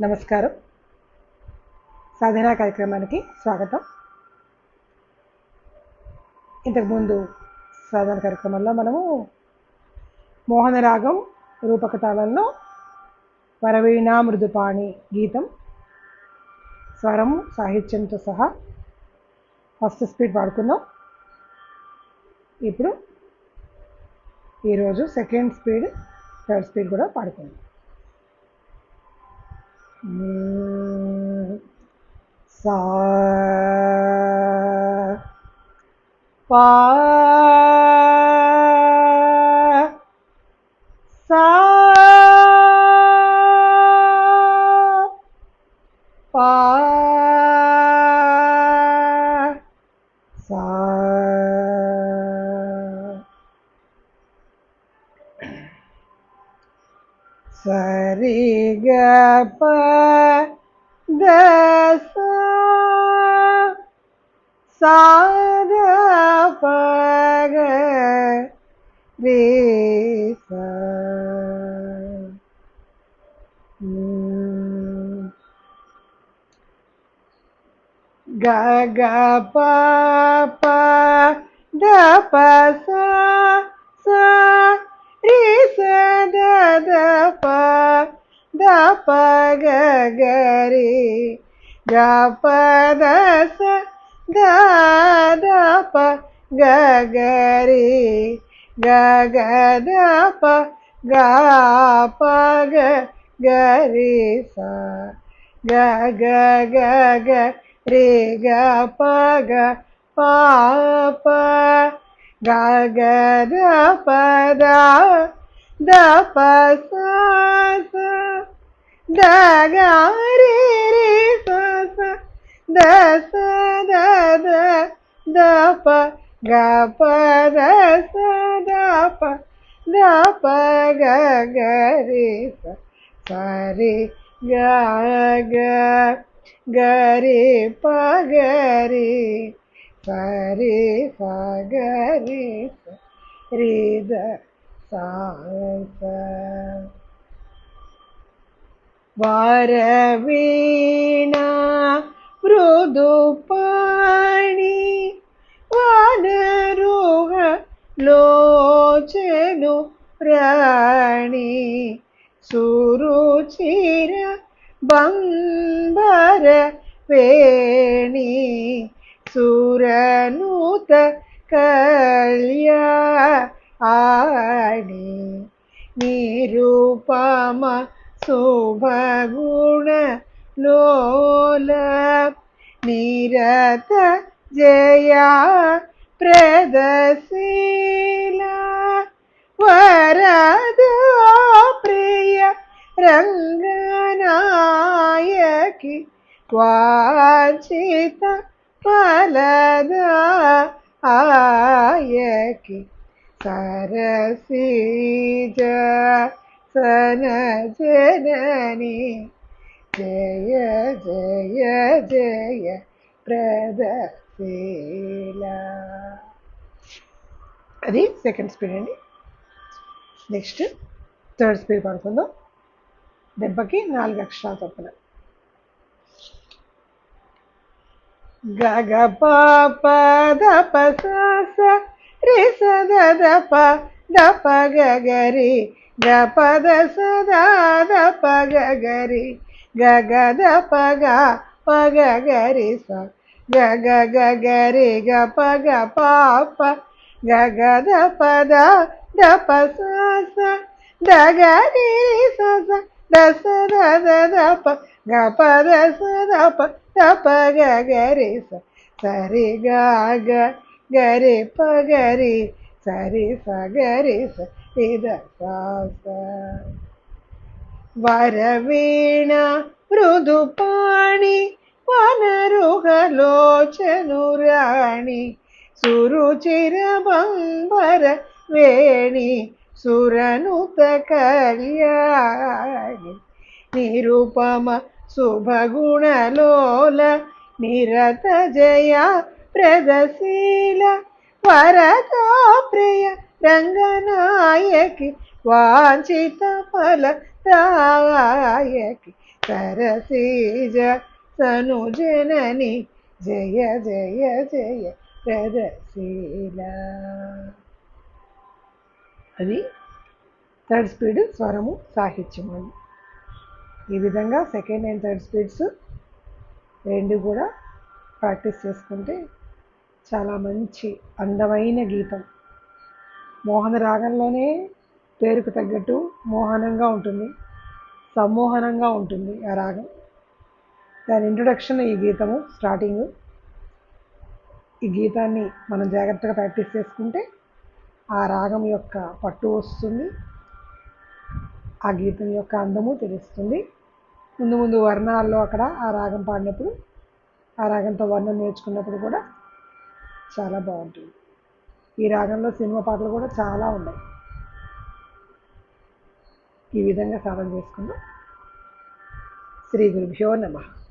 నమస్కారం. సాధనా కార్యక్రమానికి స్వాగతం. ఇంతకుముందు సాధన కార్యక్రమంలో మనము మోహనరాగం రూపక తాళంలో వరవీణా మృదుపాణి గీతం స్వరం సాహిత్యంతో సహా ఫస్ట్ స్పీడ్ పాడుకున్నాం ఇప్పుడు ఈరోజు సెకండ్ స్పీడ్ థర్డ్ స్పీడ్ కూడా పాడుకుందాం. sa sarigapa dasa sadapa ga risa hmm. gaga papa dapa sa ದ ಪ ದ ಪ ಗ ಗ ರಿ ಗ ಪ ದ ಸ ದ ದ ಪ ಗ ಗ ರಿ ಗ ಗ ದ ಪ ಗ ಪ ಗ ಗ ರಿ ಸ ಗ ಗ ಗ ಗ ರಿ ಗ ಪ ಗ ಪ ಪ ಗ ಗ ದ ಪ ದ The pa sa sa da ga re re sa sa da sa da da da pa ga pa da sa da pa da pa ga ga re sa sa re ga ga ga re pa ga re sa re sa ga re sa re da. താഴ്ത്ത വരവീണ മൃദു മൃദുപാണി വനരുഹ ലോചനു പ്രാണി സുരുചിര ബംബര വേണി സുരനുത കല്യാ ആണി നിരുപമ ശുഭഗുണ ലോല നിരത ജയ പ്രദശീല വരദ പ്രിയ രംഗനായകി വാചിത ഫലദ ആയകി సరసీజ సన జనని జయ జయ జయ ప్రదశీల. అది సెకండ్ స్పీడ్ అండి. నెక్స్ట్ థర్డ్ స్పీడ్ పడుతుందో దెబ్బకి నాలుగు అక్షరాలు తప్పున. గ గ దప ప స ರಿಸದ ದಪ ದಪ ಗಗರಿ ಗಪ ದಸ ದಪ ಗಗರಿ ಗಗ ದಪ ಗ ಪಗ ಗರಿ ಸ ಗಗ ಗಗರಿ ಗಪ ಗ ಪಾಪ ಗಗ ದಪ ದ ದಪ ಸಾಸ ದಗರಿ ಸಸ ದಸ ದದ ದಪ ಗಪ ದಸ ದಪ ದಪ ಗಗರಿ ಸ ಸರಿ ಗ గరి పగరి సరి సగరి గ గ ద ప ద వరవీణ మృదుపాణి వనరుహలోచనురాణి సురుచిర బంబర వేణి సురనుత కళ్యాణి నిరుపమ శుభగుణలోల నిరత జయా ప్రగశీల వరదా ప్రియ రంగనాయకి వాంఛిత ఫల దాయకి సరసీజ సను జనని జయ జయ జయ ప్రగశీల అది థర్డ్ స్పీడ్ స్వరము సాహిత్యం అని ఈ విధంగా సెకండ్ అండ్ థర్డ్ స్పీడ్స్ రెండు కూడా ప్రాక్టీస్ చేసుకుంటే చాలా మంచి అందమైన గీతం. మోహన రాగంలోనే పేరుకు తగ్గట్టు మోహనంగా ఉంటుంది. సమ్మోహనంగా ఉంటుంది ఆ రాగం. దాని ఇంట్రొడక్షన్ ఈ గీతము స్టార్టింగ్ ఈ గీతాన్ని మనం జాగ్రత్తగా ప్రాక్టీస్ చేసుకుంటే ఆ రాగం యొక్క పట్టు వస్తుంది. ఆ గీతం యొక్క అందము తెలుస్తుంది. ముందు ముందు వర్ణాల్లో అక్కడ ఆ రాగం పాడినప్పుడు ఆ రాగంతో వర్ణం నేర్చుకున్నప్పుడు కూడా చాలా బాగుంటుంది. ఈ రాగంలో సినిమా పాటలు కూడా చాలా ఉన్నాయి. ఈ విధంగా సాధన చేసుకుందాం. శ్రీ గురుభ్యో నమః.